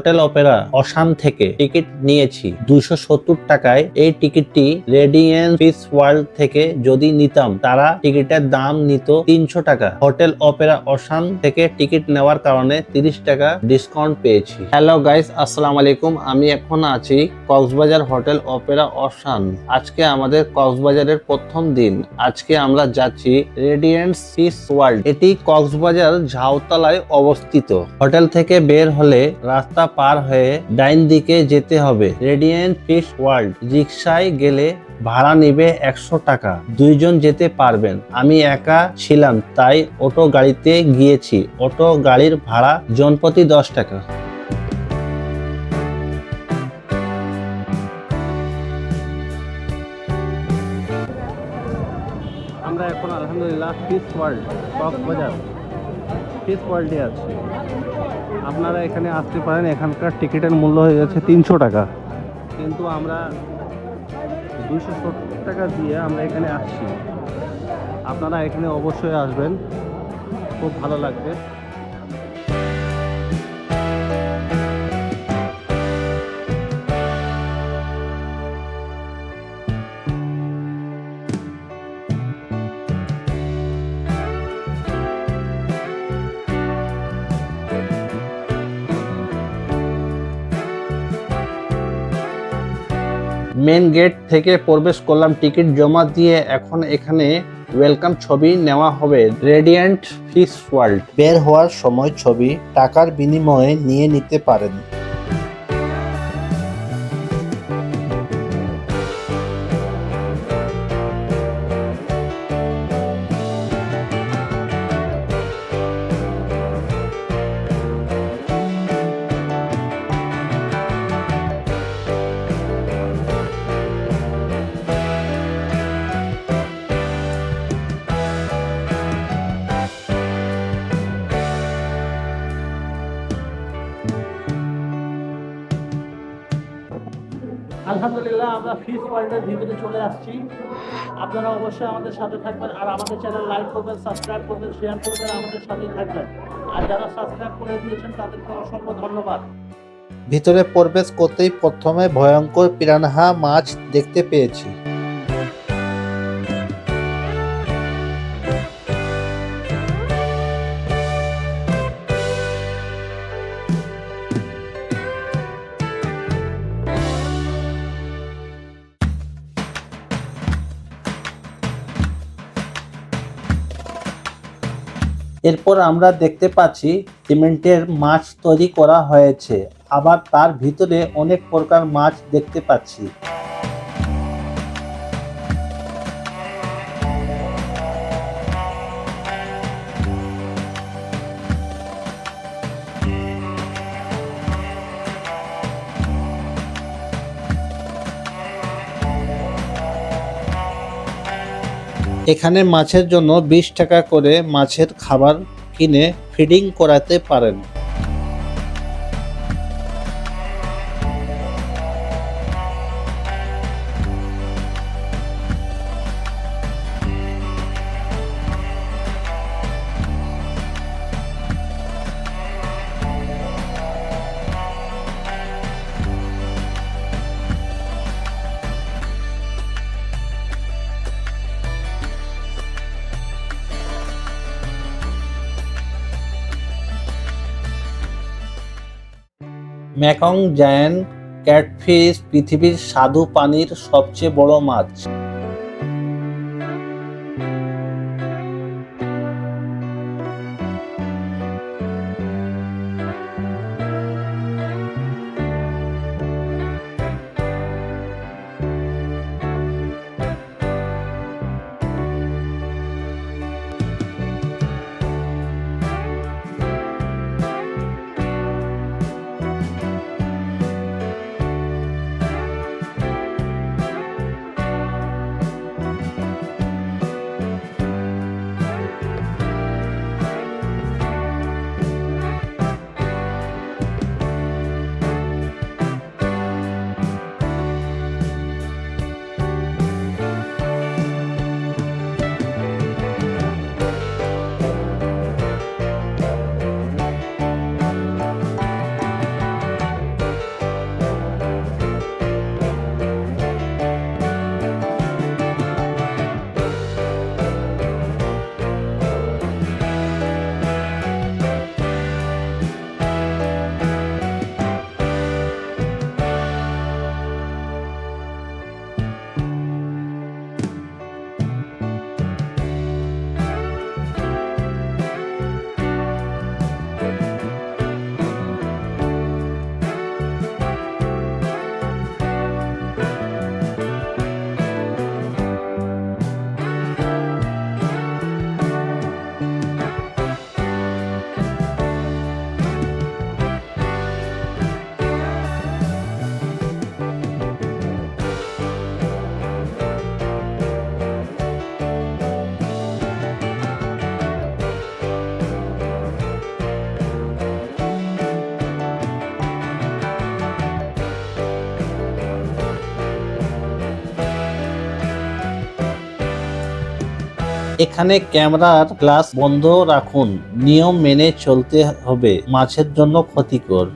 Hotel Opera অসাম থেকে ticket নিয়েছি। দুইশো সত্তর টাকায় এই টিকিটটি রেডিয়েন্স ফিস ওয়ার্ল্ড থেকে যদি নিতাম, তারা টিকিটের দাম নিত তিনশো টাকা। হোটেল অপেরা অসাম থেকে টিকিট নেওয়ার কারণে তিরিশ টাকা ডিসকাউন্ট পেয়েছি। হ্যালো গাইস, আসসালাম আলাইকুম। আমি এখন আছি কক্সবাজার হোটেল অপেরা অসান আজকে আমাদের কক্সবাজারের প্রথম দিন। আজকে আমরা যাচ্ছি রেডিয়েন্স ফিস ওয়ার্ল্ড। এটি কক্সবাজার ঝাউতলায় অবস্থিত। হোটেল থেকে বের হলে রাস্তা পার হয়ে ডাইন দিকে যেতে হবে। রেডিয়েন্ট ফিশ ওয়ার্ল্ড রিক্সায় গেলে ভাড়া নিবে একশো টাকা। দুইজন যেতে পারবেন। আমি একা ছিলাম, তাই অটো গাড়িতে গিয়েছি। অটো গাড়ির ভাড়া জনপ্রতি দশ টাকা। আমরা এখন আলহামদুলিল্লাহ ফিস ওয়ার্ল্ড কক্সবাজার ফিস ওয়ার্ল্ডে আছি। আপনারা এখানে আসতে পারেন, এখানকার টিকিটের মূল্য হয়ে যাচ্ছে তিনশো টাকা। কিন্তু আমরা দুশো সত্তর টাকা দিয়ে আমরা এখানে আসছি। আপনারা এখানে অবশ্যই আসবেন, খুব ভালো লাগবে। মেন গেট থেকে প্রবেশ করলাম, টিকিট জমা দিয়ে এখন এখানে ওয়েলকাম ছবি নেওয়া হবে রেডিয়েন্ট ফিস ওয়ার্ল্ড বের হওয়ার সময় ছবি টাকার বিনিময়ে নিয়ে নিতে পারেন। আলহামদুলিল্লাহ, আমরা ফিস ওয়ার্ল্ডের ভিতরে চলে আসছি। আপনারা অবশ্যই আমাদের সাথে থাকবেন আর আমাদের চ্যানেল লাইক করবেন, সাবস্ক্রাইব করবেন, শেয়ার করবেন, আমাদের সাথে থাকবেন। আর যারা সাবস্ক্রাইব করে দিয়েছেন, তাদেরকে অসংখ্য ধন্যবাদ। ভিতরে প্রবেশ করতেই প্রথমে ভয়ঙ্কর পিরানহা মাছ দেখতে পেয়েছি। এরপর আমরা দেখতে পাচ্ছি সিমেন্টের মাছ তৈরি করা হয়েছে। আবার তার ভিতরে অনেক প্রকার মাছ দেখতে পাচ্ছি। এখানে মাছের জন্য বিশ টাকা করে মাছের খাবার কিনে ফিডিং করাতে পারেন। ম্যাকং জায়ান্ট ক্যাটফিশ পৃথিবীর স্বাদু পানির সবচেয়ে বড় মাছ। এখানে ক্যামেরার গ্লাস বন্ধ রাখুন। নিয়ম মেনে চলতে হবে। মাছের জন্য ক্ষতিকর।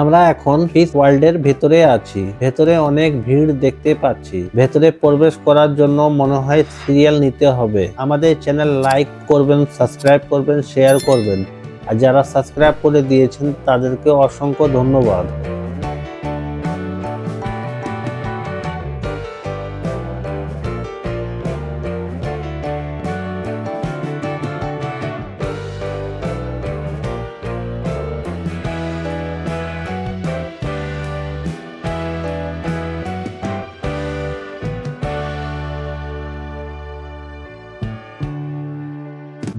আমরা এখন হিস ওয়ার্ল্ড এর ভেতরে আছি। ভেতরে অনেক ভিড় দেখতে পাচ্ছি। ভেতরে প্রবেশ করার জন্য মনে হয় সিরিয়াল নিতে হবে। আমাদের চ্যানেল লাইক করবেন সাবস্ক্রাইব করবেন শেয়ার করবেন। আর যারা সাবস্ক্রাইব করে দিয়েছেন, তাদেরকে অসংখ্য ধন্যবাদ।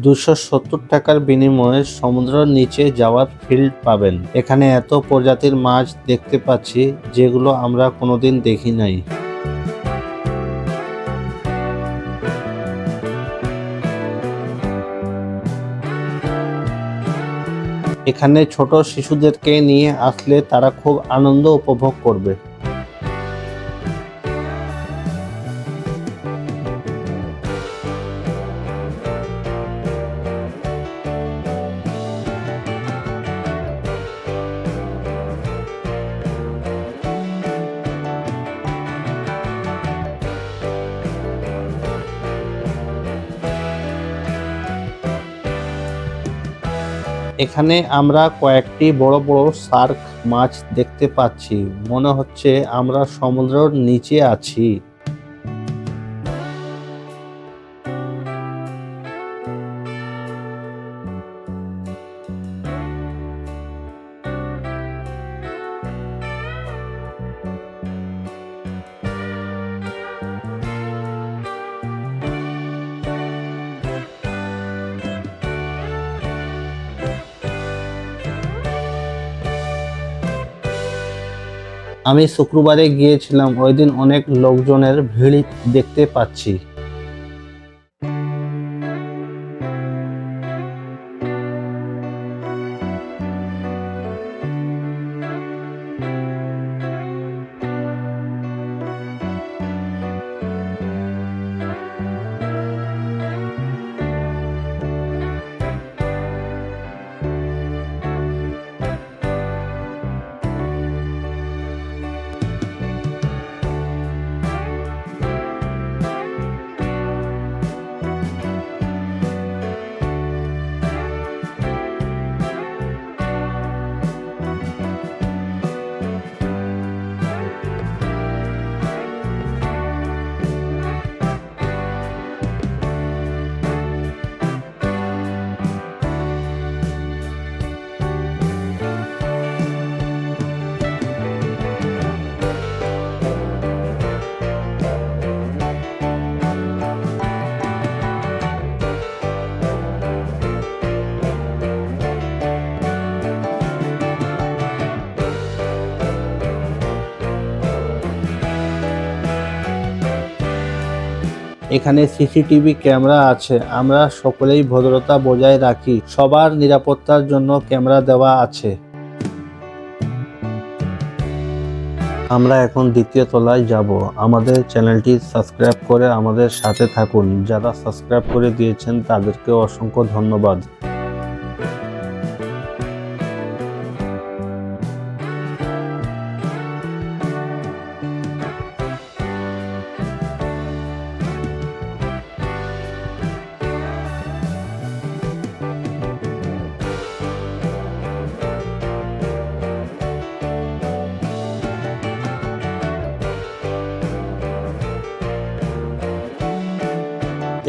দুশো সত্তর টাকার বিনিময়ে সমুদ্রের নিচে যাওয়ার ফিল্ড পাবেন। এখানে এত প্রজাতির মাছ দেখতে পাচ্ছি, যেগুলো আমরা কোনোদিন দেখি নাই। এখানে ছোট শিশুদেরকে নিয়ে আসলে তারা খুব আনন্দ উপভোগ করবে। এখানে আমরা কয়েকটি বড় বড় শার্ক মাছ দেখতে পাচ্ছি। মনে হচ্ছে আমরা সমুদ্রের নিচে আছি। আমি শুক্রবারে গিয়েছিলাম। ওই দিন অনেক লোকজনের ভিড় দেখতে পাচ্ছি। এখানে সিসিটিভি ক্যামেরা আছে। আমরা সকলেই ভদ্রতা বজায় রাখি। সবার নিরাপত্তার জন্য ক্যামেরা দেওয়া আছে। আমরা এখন দ্বিতীয় তলায় যাব। আমাদের চ্যানেলটি সাবস্ক্রাইব করে আমাদের সাথে থাকুন। যারা সাবস্ক্রাইব করে দিয়েছেন তাদেরকে অসংখ্য ধন্যবাদ।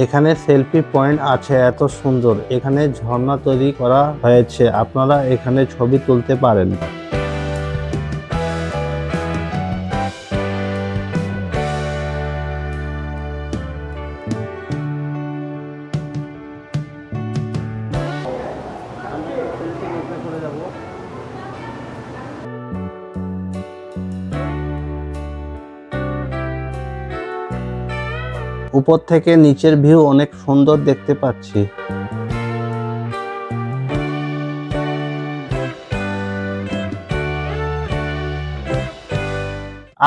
এখানে সেলফি পয়েন্ট আছে, এত সুন্দর। এখানে ঝর্ণা তৈরি করা হয়েছে। আপনারা এখানে ছবি তুলতে পারেন। উপর থেকে নিচের ভিউ অনেক সুন্দর দেখতে পাচ্ছি।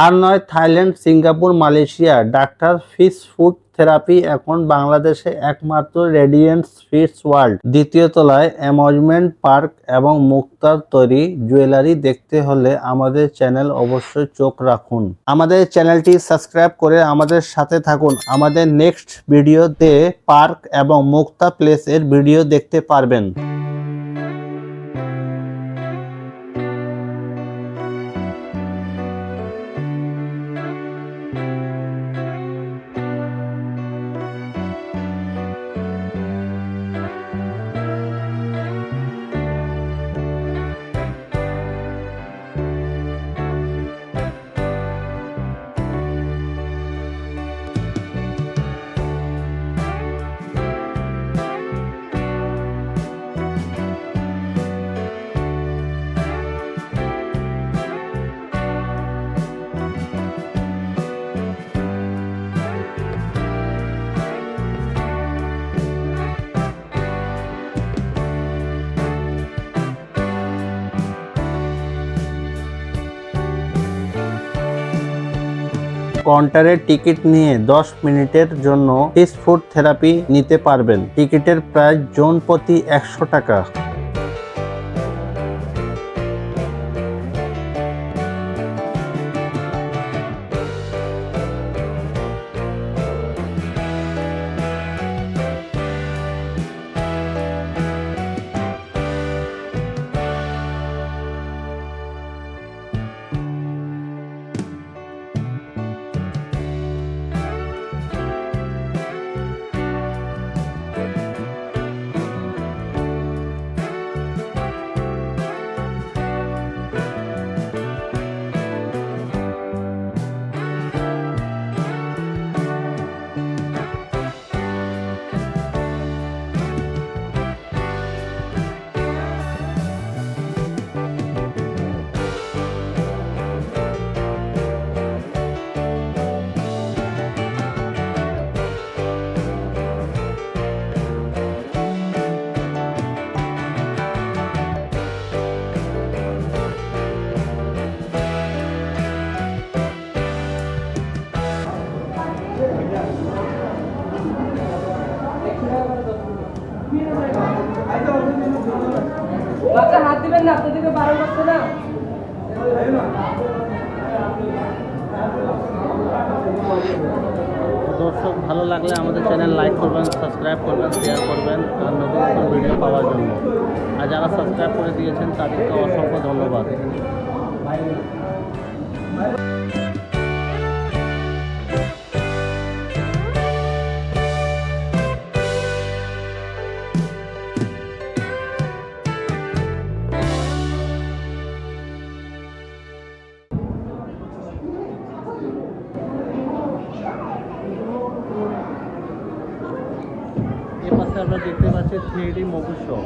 আর নয় Thailand, Singapore, Malaysia, doctor fish foot therapy এখন বাংলাদেশে একমাত্র রেডিয়েন্ট ফিটস ওয়ার্ল্ড। দ্বিতীয় তলায় অ্যামজমেন্ট পার্ক এবং মুক্তার তৈরি জুয়েলারি দেখতে হলে আমাদের চ্যানেল অবশ্যই চোখ রাখুন। আমাদের চ্যানেলটি সাবস্ক্রাইব করে আমাদের সাথে থাকুন। আমাদের নেক্সট ভিডিওতে পার্ক এবং মুক্তা প্লেস এর ভিডিও দেখতে পারবেন। কাউন্টারে টিকিট নিয়ে 10 মিনিটের জন্য ফিস ফুড থেরাপি নিতে পারবেন। টিকিটের প্রাইস জোন প্রতি একশো টাকা। দর্শক, ভালো লাগলে আমাদের চ্যানেল লাইক করবেন, সাবস্ক্রাইব করবেন শেয়ার করবেন, আর নতুন নতুন ভিডিও পাওয়ার জন্য। আর যারা সাবস্ক্রাইব করে দিয়েছেন, তাদেরকে অসংখ্য ধন্যবাদ। আমরা দেখতে পাচ্ছি থ্রি ডি মুভি শো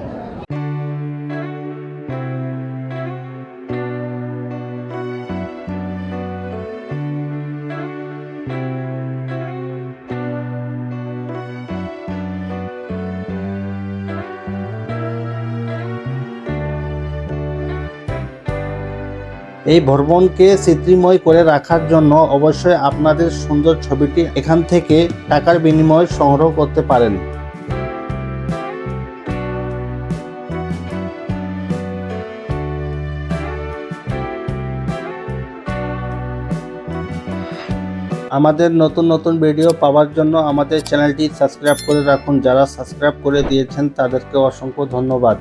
এই ভ্রমণকে স্মৃতিময় করে রাখার জন্য অবশ্যই আপনাদের সুন্দর ছবিটি এখান থেকে টাকার বিনিময়ে সংগ্রহ করতে পারেন। আমাদের নতুন নতুন ভিডিও পাওয়ার জন্য আমাদের চ্যানেলটি সাবস্ক্রাইব করে রাখুন। যারা সাবস্ক্রাইব করে দিয়েছেন, তাদেরকে অসংখ্য ধন্যবাদ।